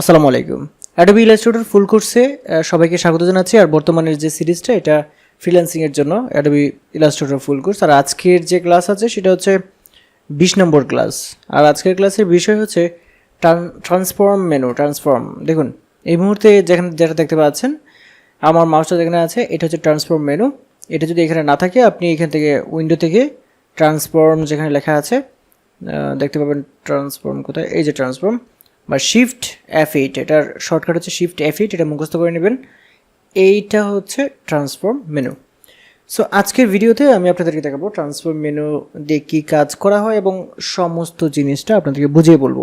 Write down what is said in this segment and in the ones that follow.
আসসালামু আলাইকুম। Adobe Illustrator ফুল কোর্সে সবাইকে স্বাগত জানাচ্ছি। আর বর্তমানের যে সিরিজটা, এটা ফ্রিল্যান্সিংয়ের জন্য অ্যাডোবি ইলাস্ট্রেটর ফুল কোর্স আর আজকের যে ক্লাস আছে, সেটা হচ্ছে বিশ নম্বর ক্লাস আর আজকের ক্লাসের বিষয় হচ্ছে ট্রান্সফর্ম মেনু ট্রান্সফর্ম দেখুন, এই মুহূর্তে যেখানে, যেটা দেখতে পাচ্ছেন, আমার মাউসটা যেখানে আছে, এটা হচ্ছে ট্রান্সফর্ম মেনু এটা যদি এখানে না থাকে, আপনি এখান থেকে উইন্ডো থেকে ট্রান্সফর্ম যেখানে লেখা আছে দেখতে পাবেন ট্রান্সফর্ম কোথায়? এই যে ট্রান্সফর্ম বা শিফট এফ এইট এটার শর্টকাট হচ্ছে শিফট এফ এইট এটা মুখস্থ করে নেবেন। এইটা হচ্ছে ট্রান্সফর্ম মেনু সো আজকের ভিডিওতে আমি আপনাদেরকে দেখাবো ট্রান্সফর্ম মেনু দিয়ে কী কাজ করা হয় এবং সমস্ত জিনিসটা আপনাদেরকে বুঝিয়ে বলব।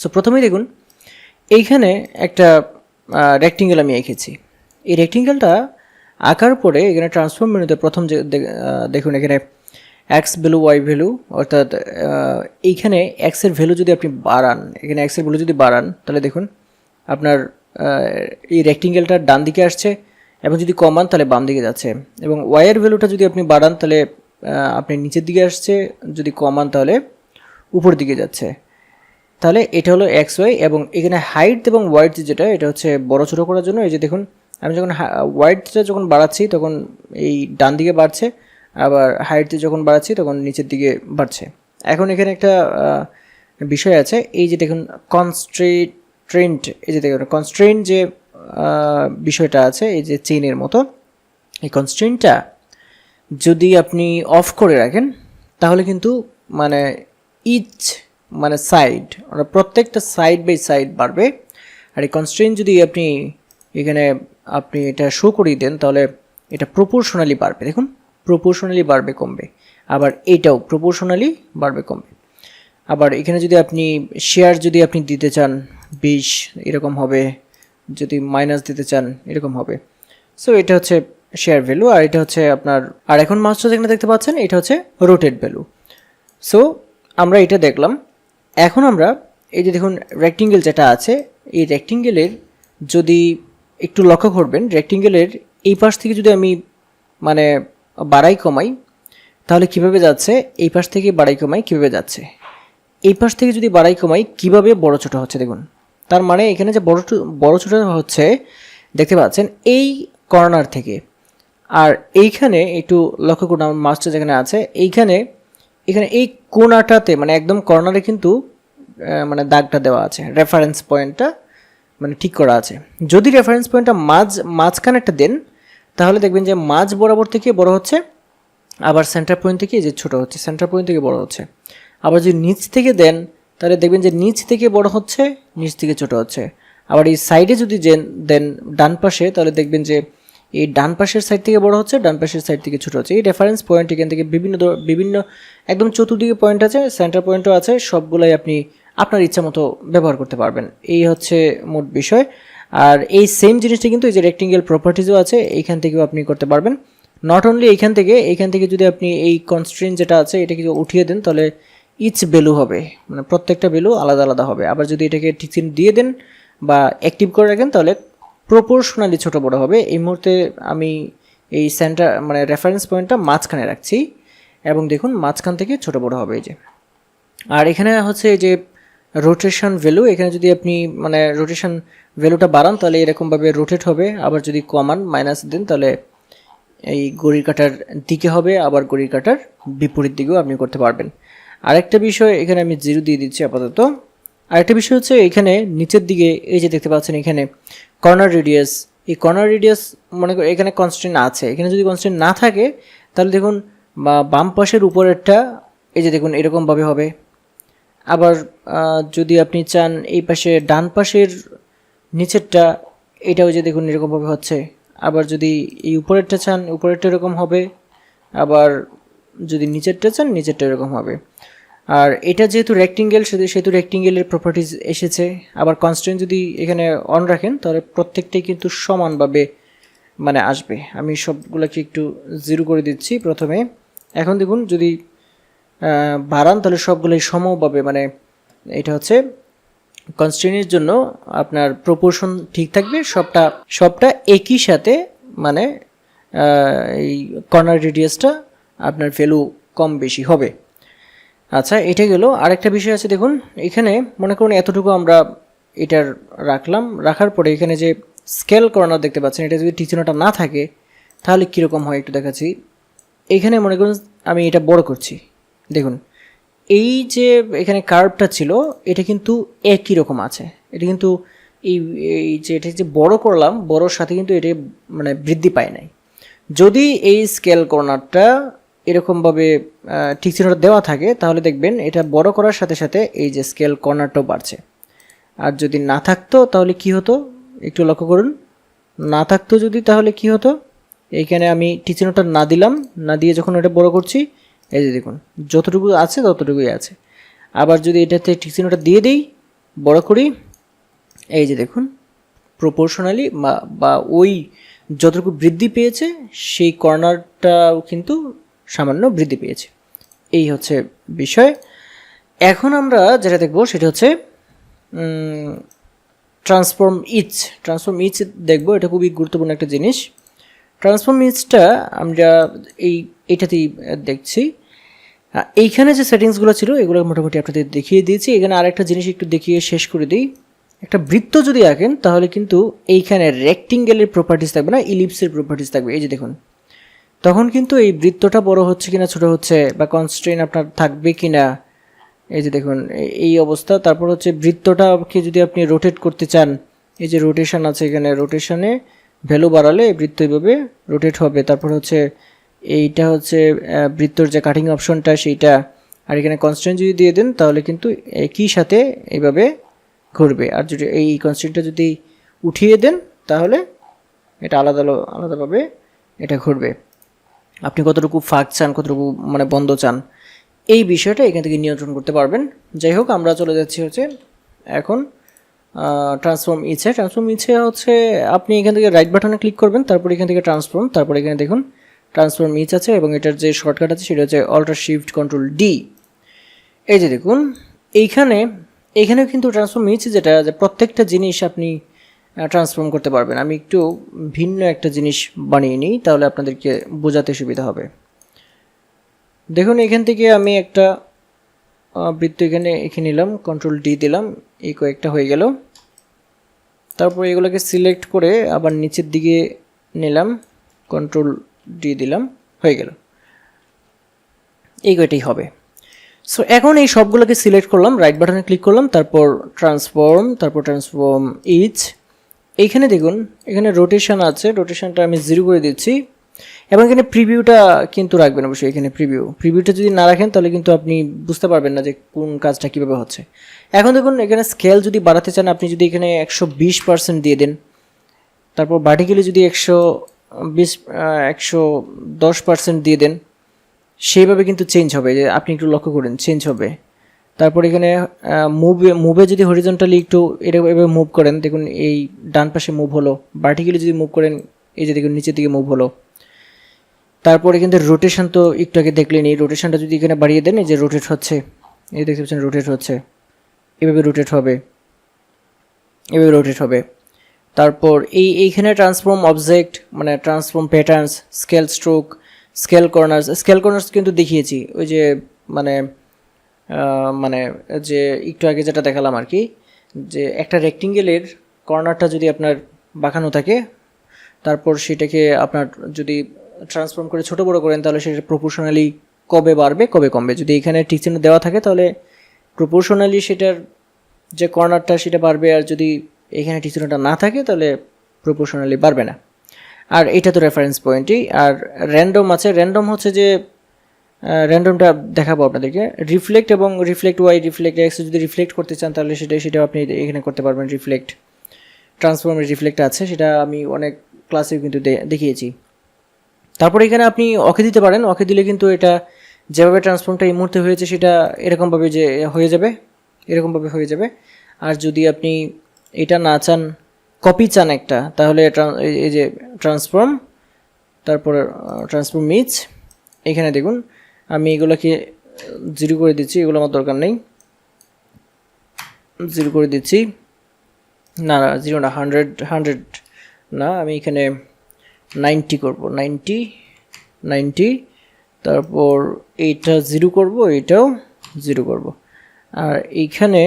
সো প্রথমেই দেখুন, এইখানে একটা রেক্টিঙ্গেল আমি এঁকেছি। এই রেক্টিঙ্গেলটা আঁকার পরে এখানে ট্রান্সফর্ম মেনুতে প্রথম যে দেখুন এখানে এক্স ভ্যালু ওয়াই ভ্যালু, অর্থাৎ এইখানে এক্সের ভ্যালু যদি আপনি বাড়ান, এখানে এক্সের ভ্যালু যদি বাড়ান, তাহলে দেখুন আপনার এই রেক্টিঙ্গেলটা ডান দিকে আসছে এবং যদি কমান, তাহলে বাম দিকে যাচ্ছে। এবং ওয়াইয়ের ভ্যালুটা যদি আপনি বাড়ান, তাহলে আপনি নিচের দিকে আসছে, যদি কমান, তাহলে উপর দিকে যাচ্ছে। তাহলে এটা হলো এক্স ওয়াই এবং এখানে হাইট এবং ওয়াইড যেটা, এটা হচ্ছে বড় ছোটো করার জন্য। এই যে দেখুন, আমি যখন ওয়াইডটা যখন বাড়াচ্ছি, তখন এই ডান দিকে বাড়ছে। আবার হাইটতে যখন বাড়াচ্ছি, তখন নিচের দিকে বাড়ছে। এখন এখানে একটা বিষয় আছে, এই যে দেখুন কনস্ট্রেন্ট এই যে দেখুন কনস্ট্রেন্ট যে বিষয়টা আছে, এই যে চেইনের মতো, এই কনস্ট্রেন্টটা যদি আপনি অফ করে রাখেন, তাহলে কিন্তু মানে ইচ মানে সাইড ওরা প্রত্যেকটা সাইড বাই সাইড বাড়বে। আর এই কনস্ট্রেন্ট যদি আপনি এখানে, আপনি এটা শো করিয়ে দেন, তাহলে এটা প্রপোর্শনালি বাড়বে। দেখুন প্রপোর্শনালি বাড়বে, কমবে। আবার এটাও প্রপোর্শনালি বাড়বে, কমবে। আবার এখানে যদি আপনি শেয়ার যদি আপনি দিতে চান, বিশ, এরকম হবে। যদি মাইনাস দিতে চান, এরকম হবে। সো এটা হচ্ছে শেয়ার ভ্যালু আর এটা হচ্ছে আপনার, আর এখন মাস্টার যেখানে দেখতে পাচ্ছেন, এটা হচ্ছে রোটেট ভ্যালু সো আমরা এটা দেখলাম। এখন আমরা এই যে দেখুন রেক্টিঙ্গেল যেটা আছে, এই রেক্টিঙ্গেলের যদি একটু লক্ষ্য করবেন রেক্টিঙ্গেলের এই পাশ থেকে যদি আমি মানে বাড়াই কমাই, তাহলে কীভাবে যাচ্ছে? এই পাশ থেকে বাড়াই কমাই কীভাবে যাচ্ছে? এই পাশ থেকে যদি বাড়াই কমাই, কীভাবে বড় ছোট হচ্ছে? দেখুন, তার মানে এখানে যে বড় বড় ছোট হচ্ছে, দেখতে পাচ্ছেন, এই কর্নার থেকে। আর এইখানে একটু লক্ষ্য করুন, আমার মাছটা যেখানে আছে, এইখানে, এখানে এই কোনাটাতে মানে একদম কর্নারে কিন্তু মানে দাগটা দেওয়া আছে রেফারেন্স পয়েন্টটা মানে ঠিক করা আছে। যদি রেফারেন্স পয়েন্টটা মাঝ মাঝখানে একটা দেন তাহলে দেখবেন যে মাঝ বরাবর থেকে বড় হচ্ছে, আবার সেন্টার পয়েন্ট থেকে যে ছোটো হচ্ছে সেন্টার পয়েন্ট থেকে বড় হচ্ছে। আবার যদি নিচ থেকে দেন, তাহলে দেখবেন যে নিচ থেকে বড় হচ্ছে, নিচ থেকে ছোট হচ্ছে। আবার এই সাইডে যদি দেন ডান পাশে, তাহলে দেখবেন যে এই ডান পাশের সাইড থেকে বড় হচ্ছে, ডান পাশের সাইড থেকে ছোট হচ্ছে। এই রেফারেন্স পয়েন্ট এখান থেকে বিভিন্ন বিভিন্ন একদম চতুর্দিকে পয়েন্ট আছে সেন্টার পয়েন্টও আছে, সবগুলাই আপনি আপনার ইচ্ছা মতো ব্যবহার করতে পারবেন। এই হচ্ছে মোট বিষয়। আর এই সেম জিনিসটা কিন্তু এই যে রেক্টিঙ্গেল প্রপার্টিজও আছে, এইখান থেকেও আপনি করতে পারবেন। নট অনলি এইখান থেকে এইখান থেকে যদি আপনি এই কনস্ট্রেন যেটা আছে, এটাকে উঠিয়ে দেন, তাহলে ইচ ভ্যালু হবে। মানে প্রত্যেকটা ভ্যালু আলাদা আলাদা হবে। আবার যদি এটাকে ঠিক দিয়ে দেন বা অ্যাক্টিভ করে রাখেন, তাহলে প্রপোর্শনালি ছোট বড় হবে। এই মুহূর্তে আমি এই সেন্টার মানে রেফারেন্স পয়েন্টটা মাঝখানে রাখছি। এবং দেখুন, মাঝখান থেকে ছোট বড় হবে এই যে। আর এখানে হচ্ছে যে রোটেশন ভ্যালু এখানে যদি আপনি মানে রোটেশন ভ্যালুটা বাড়ান, তাহলে এরকমভাবে রোটেট হবে। আবার যদি কমান মাইনাস দেন, তাহলে এই ঘড়ির কাটার দিকে হবে, আবার ঘড়ির কাটার বিপরীত দিকেও আপনি করতে পারবেন। আরেকটা বিষয়, এখানে আমি জিরো দিয়ে দিচ্ছি আপাতত। আরেকটা বিষয় হচ্ছে, এখানে নিচের দিকে, এই যে দেখতে পাচ্ছেন এখানে কর্নার রেডিয়াস এই কর্নার রেডিয়াস মনে করি এখানে কনস্ট্যান্ট আছে। এখানে যদি কনস্ট্যান্ট না থাকে, তাহলে দেখুন বাম পাশের উপরেরটা, এই যে দেখুন, এরকমভাবে হবে। আবার যদি আপনি চান এই পাশে ডান পাশের নিচেরটা, এটাও যে দেখুন এরকমভাবে হচ্ছে। আবার যদি এই উপরেরটা চান, উপরেরটা এরকম হবে। আবার যদি নিচেরটা চান, নিচেরটা এরকম হবে। আর এটা যেহেতু রেক্টিঙ্গেল সেহেতু সেহেতু রেক্টিঙ্গেলের প্রপার্টিজ এসেছে। আবার কনস্ট্যান্ট যদি এখানে অন রাখেন, তাহলে প্রত্যেকটাই কিন্তু সমানভাবে মানে আসবে। আমি সবগুলোকে একটু জিরো করে দিচ্ছি প্রথমে। এখন দেখুন যদি বাড়ান, তাহলে সবগুলোই সমভাবে মানে এটা হচ্ছে কনস্ট্রেনের জন্য আপনার প্রপোর্শন ঠিক থাকবে, সবটা সবটা একই সাথে মানে এই কর্নার রেডিয়াসটা আপনার ভ্যালু কম বেশি হবে। আচ্ছা এটা গেল। আরেকটা বিষয় আছে, দেখুন, এখানে মনে করুন এতটুকু আমরা এটার রাখলাম। রাখার পরে এখানে যে স্কেল কর্নার দেখতে পাচ্ছেন, এটা যদি টিচিনোটা না থাকে, তাহলে কীরকম হয় একটু দেখাচ্ছি। এখানে মনে করুন আমি এটা বড় করছি। দেখুন, এই যে এখানে কার্ভটা ছিল, এটা কিন্তু একই রকম আছে। এটা কিন্তু এই এই যে এটা যে বড় করলাম বড়োর সাথে কিন্তু এটা মানে বৃদ্ধি পায় নাই। যদি এই স্কেল কর্নারটা এরকমভাবে ঠিক চিহ্নটা দেওয়া থাকে, তাহলে দেখবেন এটা বড় করার সাথে সাথে এই যে স্কেল কর্নারটাও বাড়ছে। আর যদি না থাকতো, তাহলে কি হতো? একটু লক্ষ্য করুন। না থাকতো যদি, তাহলে কি হতো? এইখানে আমি টিচিনোটা না দিলাম, না দিয়ে যখন এটা বড় করছি এই যে দেখুন, যতটুকু আছে ততটুকুই আছে। আবার যদি এটাতে টিচিনোটা দিয়ে দিই, বড় করি, এই যে দেখুন প্রপোর্শনালি বা ওই যতটুকু বৃদ্ধি পেয়েছে, সেই কর্নারটাও কিন্তু সামান্য বৃদ্ধি পেয়েছে। এই হচ্ছে বিষয়। এখন আমরা যেটা দেখব সেটা হচ্ছে ট্রান্সফর্ম ইচ ট্রান্সফর্ম ইচ দেখব, এটা খুবই গুরুত্বপূর্ণ একটা জিনিস। ট্রান্সফর্ম ইচটা আমরা এই, এটাতেই দেখছি। এইখানে যে সেটিংসগুলো ছিল, এগুলো মোটামুটি আপনাদের দেখিয়ে দিয়েছি। এখানে আরেকটা জিনিস একটু দেখিয়ে শেষ করে দিই। একটা বৃত্ত যদি আঁকেন, তাহলে কিন্তু এইখানে রেক্টিঙ্গেলের প্রপার্টিস থাকবে না ইলিপসের প্রপার্টিস থাকবে। এই যে দেখুন, তখন কিন্তু এই বৃত্তটা বড় হচ্ছে কিনা, ছোট হচ্ছে বা কনস্ট্রেন আপনার থাকবে কিনা, এই যে দেখুন এই অবস্থা। তারপর হচ্ছে বৃত্তটাকে যদি আপনি রোটেট করতে চান, এই যে রোটেশন আছে এখানে রোটেশনে ভ্যালু বাড়ালে বৃত্ত এইভাবে রোটেট হবে। তারপর হচ্ছে এইটা হচ্ছে বৃত্তর যে কাটিং অপশনটা সেইটা আর এখানে কনস্ট্যান্ট যদি দিয়ে দেন, তাহলে কিন্তু একই সাথে এইভাবে ঘুরবে। আর যদি এই কনস্ট্যান্টটা যদি উঠিয়ে দেন, তাহলে এটা আলাদা আলাদাভাবে এটা ঘুরবে। আপনি কতটুকু ফাঁক চান, কতটুকু মানে বন্ধ চান, এই বিষয়টা এখান থেকে নিয়ন্ত্রণ করতে পারবেন। যাই হোক, আমরা চলে যাচ্ছি হচ্ছে এখন ট্রান্সফর্ম ইচ্ছে ট্রান্সফর্ম ইচ্ছে হচ্ছে, আপনি এখান থেকে রাইট বাটনে ক্লিক করবেন, তারপর এখান থেকে ট্রান্সফর্ম তারপর এখানে দেখুন ট্রান্সফর্ম ইচ আছে এবং এটার যে শর্টকাট আছে সেটা হচ্ছে অল্টার শিফট কন্ট্রোল ডি এই যে দেখুন, এইখানে, এইখানেও কিন্তু ট্রান্সফর্ম ইচ যেটা, যে প্রত্যেকটা জিনিস আপনি ট্রান্সফর্ম করতে পারবেন। আমি একটু ভিন্ন একটা জিনিস বানিয়ে নিই, তাহলে আপনাদেরকে বোঝাতে সুবিধা হবে। দেখুন, এখান থেকে আমি একটা বৃত্ত এখানে, এঁকে নিলাম কন্ট্রোল ডি দিলাম, এই কয়েকটা হয়ে গেল। তারপর এগুলোকে সিলেক্ট করে আবার নিচের দিকে নিলাম কন্ট্রোল ডি দিলাম, হয়ে গেল। এই কয়টাই হবে। সো এখন এই সবগুলোকে সিলেক্ট করলাম রাইট বাটনে ক্লিক করলাম, তারপর ট্রান্সফর্ম তারপর ট্রান্সফর্ম ইচ এইখানে দেখুন, এখানে রোটেশন আছে রোটেশনটা আমি জিরো করে দিচ্ছি। এবং এখানে প্রিভিউটা কিন্তু রাখবেন অবশ্যই, এখানে প্রিভিউ প্রিভিউটা যদি না রাখেন, তাহলে কিন্তু আপনি বুঝতে পারবেন না যে কোন কাজটা কীভাবে হচ্ছে। এখন দেখুন, এখানে স্কেল যদি বাড়াতে চান, আপনি যদি এখানে একশো বিশ পার্সেন্ট দিয়ে দেন, তারপর ভার্টিক্যালি যদি একশো বিশ একশো দশ পার্সেন্ট দিয়ে দেন। সেইভাবে কিন্তু চেঞ্জ হবে, যে আপনি একটু লক্ষ্য করেন চেঞ্জ হবে। তারপর এখানে মুভে মুভে যদি হরিজন্টালি একটু এরকম এভাবে মুভ করেন, দেখুন এই ডান পাশে মুভ হলো ভার্টিক্যালি যদি মুভ করেন, এই যে দেখুন নিচের দিকে মুভ হলো। তারপরে কিন্তু রোটেশন তো একটু আগে দেখলেন, এই রোটেশনটা যদি এখানে বাড়িয়ে দেন, এই যে রোটেট হচ্ছে, এই দেখতে পাচ্ছেন রোটেট হচ্ছে। এভাবে রোটেট হবে, এভাবে রোটেট হবে। তারপর এই এইখানে ট্রান্সফর্ম অবজেক্ট মানে transform patterns scale stroke scale corners scale corners কিন্তু দেখিয়েছি। ওই যে মানে মানে যে একটু আগে যেটা দেখালাম আর কি, যে একটা রেক্টিঙ্গেলের কর্নারটা যদি আপনার বাঁকানো থাকে, তারপর সেটাকে আপনার যদি ট্রান্সফর্ম করে ছোটো বড়ো করেন, তাহলে সেটা প্রপোর্শনালি কবে বাড়বে, কবে কমবে? যদি এখানে ঠিক চিহ্ন দেওয়া থাকে, তাহলে প্রপোর্শনালি সেটার যে কর্নারটা সেটা বাড়বে। আর যদি এখানে চিহ্নটা না থাকে, তাহলে প্রপোর্শনালি বাড়বে না। আর এটা তো রেফারেন্স পয়েন্টই আর র্যান্ডম আছে র্যান্ডম হচ্ছে যে র্যান্ডমটা দেখাবো আপনাদেরকে। রিফ্লেক্ট এবং রিফ্লেক্ট ওয়াই রিফ্লেক্ট এক্স যদি রিফ্লেক্ট করতে চান, তাহলে সেটা, সেটাও আপনি এখানে করতে পারবেন রিফ্লেক্ট ট্রান্সফর্মের রিফ্লেক্ট আছে, সেটা আমি অনেক ক্লাসেও কিন্তু দেখিয়েছি। তারপরে এখানে আপনি অকে দিতে পারেন। অকে দিলে কিন্তু এটা যেভাবে ট্রান্সফর্মটা এই মুহূর্তে হয়েছে, সেটা এরকমভাবে যে, হয়ে যাবে, এরকমভাবে হয়ে যাবে। আর যদি আপনি এটা না চান কপি চান একটা, তাহলে এই যে ট্রান্সফর্ম তারপরে ট্রান্সফর্ম মিচ এখানে দেখুন, আমি এগুলোকে জিরো করে দিচ্ছি, এগুলো আমার দরকার নেই। জিরো করে দিচ্ছি। না না জিরো না হান্ড্রেড হান্ড্রেড না, আমি এখানে নাইনটি করব নাইনটি নাইনটি তারপর এইটা জিরো করব, এইটাও জিরো করব। আর এইখানে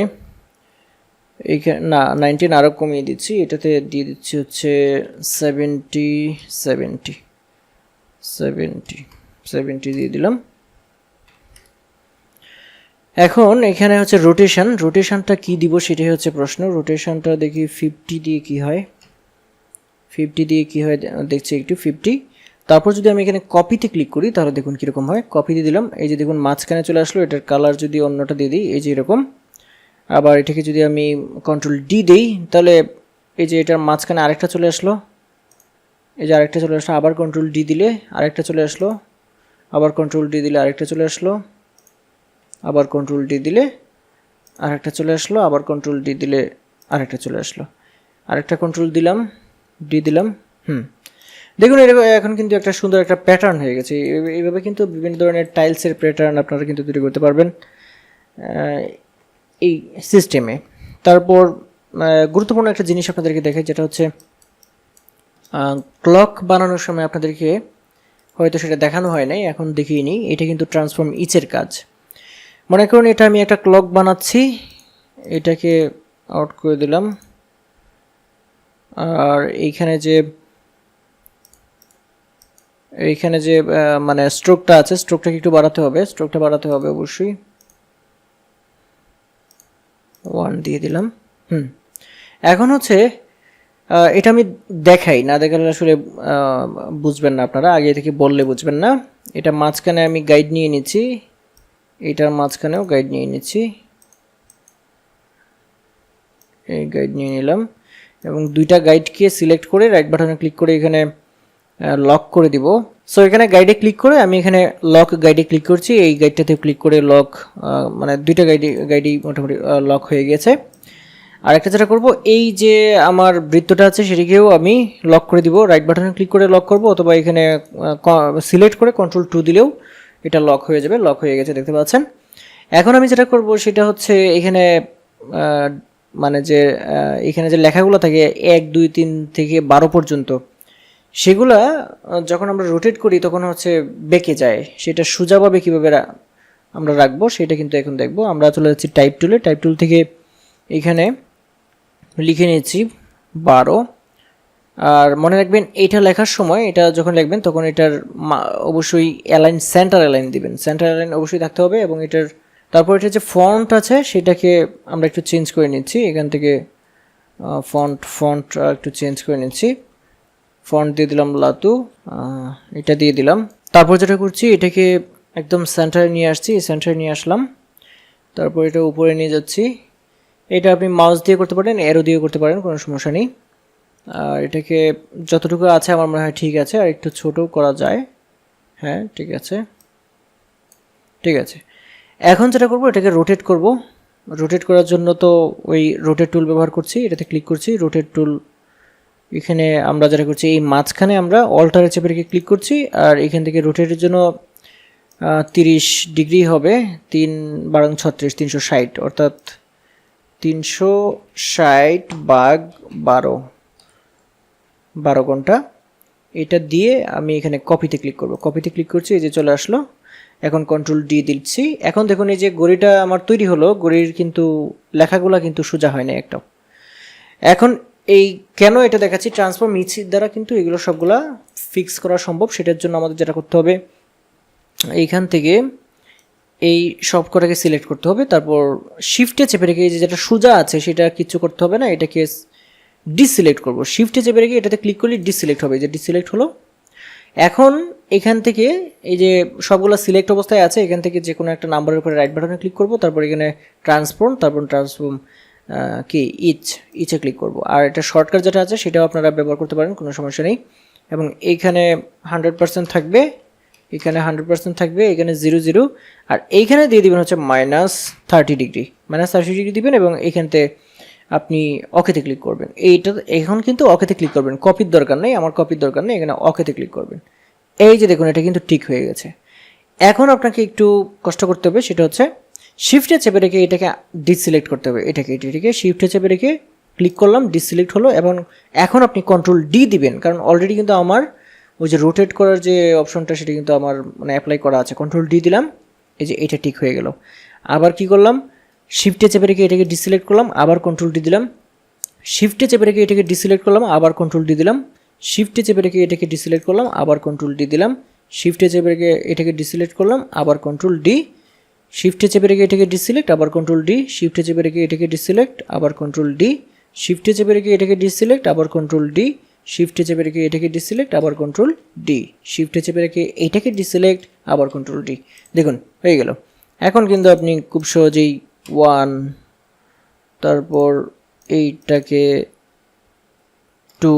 এইখানে না নাইনটিন আরও কমিয়ে দিচ্ছি। এটাতে দিয়ে দিচ্ছি হচ্ছে সেভেন্টি সেভেন্টি সেভেন্টি সেভেন্টি দিয়ে দিলাম। এখন এখানে হচ্ছে রোটেশন রোটেশনটা কি দিব সেটাই হচ্ছে প্রশ্ন। রোটেশনটা দেখি ফিফটি দিয়ে কি হয়। ফিফটি দিয়ে কি হয় দেখছি একটু ফিফটি তারপর যদি আমি এখানে কপিতে ক্লিক করি, তাহলে দেখুন কীরকম হয়। কপি দিয়ে দিলাম। এই যে দেখুন, মাঝখানে চলে আসলো। এটার কালার যদি অন্যটা দিয়ে দিই, এই যে এরকম। আবার এটাকে যদি আমি কন্ট্রোল ডি দিই, তাহলে এই যে এটার মাঝখানে আরেকটা চলে আসলো, এই যে আরেকটা চলে আসলো, আবার কন্ট্রোল ডি দিলে আরেকটা চলে আসলো, আবার কন্ট্রোল ডি দিলে আরেকটা চলে আসলো, আবার কন্ট্রোল ডি দিলে আরেকটা চলে আসলো, আবার কন্ট্রোল ডি দিলে আরেকটা চলে আসলো। আরেকটা কন্ট্রোল দিলাম ডি দিলাম, হুম। দেখুন, এরকম এখন কিন্তু একটা সুন্দর একটা প্যাটার্ন হয়ে গেছে। এই- এইভাবে কিন্তু বিভিন্ন ধরনের টাইলসের প্যাটার্ন আপনারা কিন্তু তৈরি করতে পারবেন। এই সিস্টেমে তারপর গুরুত্বপূর্ণ একটা জিনিস আপনাদেরকে দেখে যেটা হচ্ছে ক্লক বানানোর সময় আপনাদেরকে হয়তো সেটা দেখানো হয় নাই, এখন দেখিয়ে এটা কিন্তু ট্রান্সফর্ম ইচের কাজ। মনে করুন এটা আমি একটা ক্লক বানাচ্ছি, এটাকে আউট করে দিলাম। আর এইখানে যে এইখানে যে মানে স্ট্রোকটা আছে স্ট্রোকটাকে একটু বাড়াতে হবে স্ট্রোকটা বাড়াতে হবে অবশ্যই। ওয়ান দিয়ে দিলাম। হুম। এখন হচ্ছে এটা আমি দেখাই। না দেখালে আসলে বুঝবেন না আপনারা। আগে থেকে বললে বুঝবেন না। এটা মাঝখানে আমি গাইড নিয়ে নিচ্ছি। এটার মাঝখানেও গাইড নিয়ে নিচ্ছি। এই গাইড নিয়ে নিলাম। এবং দুইটা গাইডকে সিলেক্ট করে রাইট বাটনে ক্লিক করে এখানে লক করে দিব। সো এখানে গাইডে ক্লিক করে আমি এখানে লক গাইডে ক্লিক করছি। এই গাইডটাতে ক্লিক করে লক মানে দুইটা গাইডে গাইডই মোটামুটি লক হয়ে গেছে। আর একটা যেটা করব, এই যে আমার বৃত্তটা আছে সেটিকেও আমি লক করে দিব। রাইট বাটনে ক্লিক করে লক করব, অথবা এখানে সিলেক্ট করে কন্ট্রোল টু দিলেও এটা লক হয়ে যাবে লক হয়ে গেছে, দেখতে পাচ্ছেন? এখন আমি যেটা করব সেটা হচ্ছে এখানে মানে যে এখানে যে লেখাগুলো থাকে, এক, দুই, তিন থেকে বারো পর্যন্ত সেগুলা যখন আমরা রোটেট করি, তখন হচ্ছে বেঁকে যায়। সেটা সোজাভাবে কীভাবে আমরা রাখব, সেটা কিন্তু এখন দেখব। আমরা চলে যাচ্ছি টাইপ টুলে টাইপ টুল থেকে এখানে লিখে নিয়েছি বারো। আর মনে রাখবেন এইটা লেখার সময়, এটা যখন লিখবেন, তখন এটার অবশ্যই অ্যালাইন সেন্টার অ্যালাইন দিবেন। সেন্টার অ্যালাইন অবশ্যই থাকতে হবে এবং এটার তারপর এটা যে ফন্ট আছে, সেটাকে আমরা একটু চেঞ্জ করে নিচ্ছি। এখান থেকে ফন্ট ফন্ট একটু চেঞ্জ করে নিচ্ছি। ফন্ট দিয়ে দিলাম লাতু এটা দিয়ে দিলাম। তারপর যেটা করছি, এটাকে একদম সেন্টারে নিয়ে আসছি সেন্টারে নিয়ে আসলাম। তারপর এটা উপরে নিয়ে যাচ্ছি। এটা আপনি মাউস দিয়ে করতে পারেন এরো দিয়ে করতে পারেন, কোনো সমস্যা নেই। আর এটাকে যতটুকু আছে, আমার মনে হয় ঠিক আছে, আর একটু ছোটও করা যায়। হ্যাঁ ঠিক আছে। ঠিক আছে। এখন যেটা করব, এটাকে রোটেট করব। রোটেট করার জন্য তো ওই রোটেট টুল ব্যবহার করছি, এটাতে ক্লিক করছি রোটেট টুল এখানে আমরা যেটা করছি, এই মাঝখানে আমরা অল্টারে চেপে রেখে ক্লিক করছি, আর এখান থেকে রোটেটের জন্য তিরিশ ডিগ্রি হবে, তিন বারং ছত্রিশ, তিনশো ষাট, অর্থাৎ তিনশো ষাট বাঘ বারো বারো ঘণ্টা। এটা দিয়ে আমি এখানে কপিতে ক্লিক করব। কপিতে ক্লিক করছি, এই যে চলে আসলো। এখন কন্ট্রোল ডি দিচ্ছি। এখন দেখুন, এই যে গড়িটা আমার তৈরি হলো গড়ির কিন্তু লেখাগুলো কিন্তু সোজা হয় না এখন এই কেন এটা দেখাচ্ছি? ট্রান্সফর্ম ইচির দ্বারা কিন্তু এগুলো সবগুলা ফিক্স করা সম্ভব। সেটার জন্য আমাদের যেটা করতে হবে, এইখান থেকে এই সব কটাকে সিলেক্ট করতে হবে। তারপর শিফটে চেপে রেখে যে যেটা সোজা আছে, সেটা কিছু করতে হবে না। এটাকে ডিসিলেক্ট করব। শিফটে চেপে রেখে এটাতে ক্লিক করলে ডিসিলেক্ট হবে। যে ডিসিলেক্ট হলো। এখন এখান থেকে এই যে সবগুলো সিলেক্ট অবস্থায় আছে, এখান থেকে যে কোনো একটা নাম্বারের উপরে রাইট বাটনে ক্লিক করব। তারপর এখানে ট্রান্সফর্ম তারপর ট্রান্সফর্ম কি ইচ ইচে ক্লিক করব। আর এটা শর্টকাট যেটা আছে, সেটাও আপনারা ব্যবহার করতে পারেন, কোনো সমস্যা নেই। এবং এইখানে হান্ড্রেড পার্সেন্ট থাকবে, এখানে হান্ড্রেড পার্সেন্ট থাকবে, এখানে জিরো জিরো আর এইখানে দিয়ে দিবেন হচ্ছে minus thirty degree minus thirty degree দিবেন এবং এইখানতে আপনি অকেতে ক্লিক করবেন। এইটা, এখন কিন্তু অকেতে ক্লিক করবেন। কপির দরকার নেই, আমার কপির দরকার নেই, এখানে অকেতে ক্লিক করবেন। এই যে দেখুন, এটা কিন্তু ঠিক হয়ে গেছে। এখন আপনাকে একটু কষ্ট করতে হবে, সেটা হচ্ছে শিফটে চেপে রেখে এটাকে ডিসিলেক্ট করতে হবে। এটাকে এটাকে শিফটে চেপে রেখে ক্লিক করলাম ডিসিলেক্ট হলো এবং এখন আপনি কন্ট্রোল ডি দিবেন। কারণ অলরেডি কিন্তু আমার ওই যে রোটেট করার যে অপশনটা সেটা কিন্তু আমার মানে অ্যাপ্লাই করা আছে। কন্ট্রোল ডি দিলাম, এই যে এটা ঠিক হয়ে গেল। আবার কি করলাম? শিফটে চেপে রেখে এটাকে ডিসিলেক্ট করলাম, আবার কন্ট্রোল ডি দিলাম। শিফটে চেপে রেখে এটাকে ডিসিলেক্ট করলাম, আবার কন্ট্রোল ডি দিলাম। শিফটে চেপে রেখে এটাকে ডিসিলেক্ট করলাম, আবার কন্ট্রোল ডি দিলাম। শিফটে চেপে রেখে এটাকে ডিসিলেক্ট করলাম, আবার কন্ট্রোল ডি শিফটে চেপে রেখে এটাকে ডিসিলেক্ট আবার কন্ট্রোল ডি শিফটে চেপে রেখে এটাকে ডিসিলেক্ট আবার কন্ট্রোল ডি শিফটে চেপে রেখে এটাকে ডিসিলেক্ট আবার কন্ট্রোল ডি শিফটে চেপে রেখে এটাকে ডিসিলেক্ট আবার কন্ট্রোল ডি শিফটে চেপে রেখে এটাকে ডিসিলেক্ট আবার কন্ট্রোল ডি দেখুন, হয়ে গেল। এখন কিন্তু আপনি খুব সহজেই ওয়ান তারপর এইটাকে টু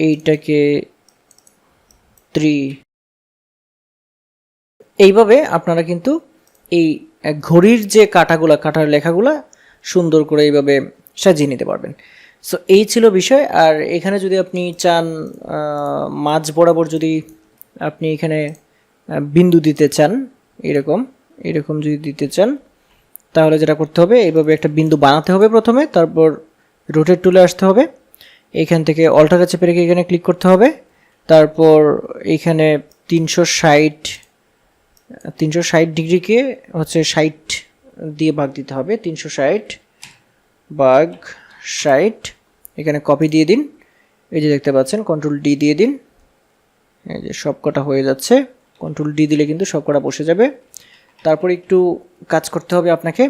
এইটাকে থ্রি এইভাবে আপনারা কিন্তু এই ঘড়ির যে কাটাগুলা, কাটার লেখাগুলা সুন্দর করে এইভাবে সাজিয়ে নিতে পারবেন। সো এই ছিল বিষয়। আর এখানে যদি আপনি চান মাঝ বরাবর যদি আপনি এখানে বিন্দু দিতে চান, এরকম এরকম যদি দিতে চান, তাহলে যেটা করতে হবে, এইভাবে একটা বিন্দু বানাতে হবে প্রথমে, তারপর রোটেট টুলে আসতে হবে। এখান থেকে অল্টারে চেপে রেখে এখানে ক্লিক করতে হবে। তারপর এখানে তিনশো ষাট তিনশো ষাট ডিগ্রিকে হচ্ছে ষাট দিয়ে ভাগ দিতে হবে, তিনশো ষাট ভাগ ষাট। এখানে কপি দিয়ে দিন। এই যে দেখতে পাচ্ছেন কন্ট্রোল ডি দিয়ে দিন। এই যে সবকটা হয়ে যাচ্ছে কন্ট্রোল ডি দিলে কিন্তু সবকটা বসে যাবে। তারপর একটু কাজ করতে হবে আপনাকে।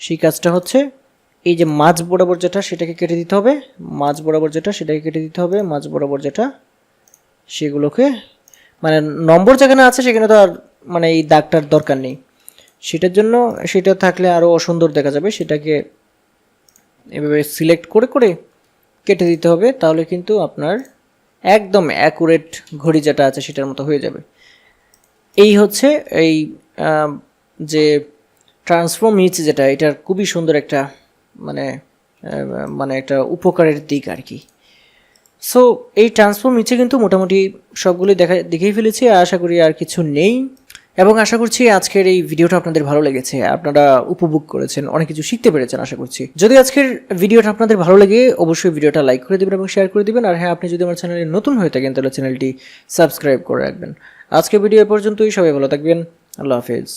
সেই কাজটা হচ্ছে, এই যে মাঝ বরাবর যেটা সেটাকে কেটে দিতে হবে। মাঝ বরাবর যেটা সেটাকে কেটে দিতে হবে, মাঝ বরাবর যেটা সেগুলোকে। মানে নম্বর যেখানে আছে সেখানে তো আর মানে এই দাগটার দরকার নেই। সেটার জন্য সেটা থাকলে আরও অসুন্দর দেখা যাবে, সেটাকে এভাবে সিলেক্ট করে করে কেটে দিতে হবে, তাহলে কিন্তু আপনার একদম অ্যাকুরেট ঘড়ি যেটা আছে সেটার মতো হয়ে যাবে। এই হচ্ছে এই যে ট্রান্সফর্ম নিচে যেটা, এটার খুবই সুন্দর একটা মানে মানে একটা উপকারের দিক আর কি। সো এই ট্রান্সফর্ম নিচে কিন্তু মোটামুটি সবগুলোই দেখা, দেখেই ফেলেছি আশা করি আর কিছু নেই। এবং আশা করছি আজকের এই ভিডিওটা আপনাদের ভালো লেগেছে, আপনারা উপভোগ করেছেন, অনেক কিছু শিখতে পেরেছেন আশা করছি। যদি আজকের ভিডিওটা আপনাদের ভালো লাগে, অবশ্যই ভিডিওটা লাইক করে দেবেন এবং শেয়ার করে দেবেন, আর হ্যাঁ আপনি যদি আমার চ্যানেলে নতুন হয়ে থাকেন, তাহলে চ্যানেলটি সাবস্ক্রাইব করে রাখবেন। আজকের ভিডিও পর্যন্তই, সবাই ভালো থাকবেন, আল্লাহ হাফেজ।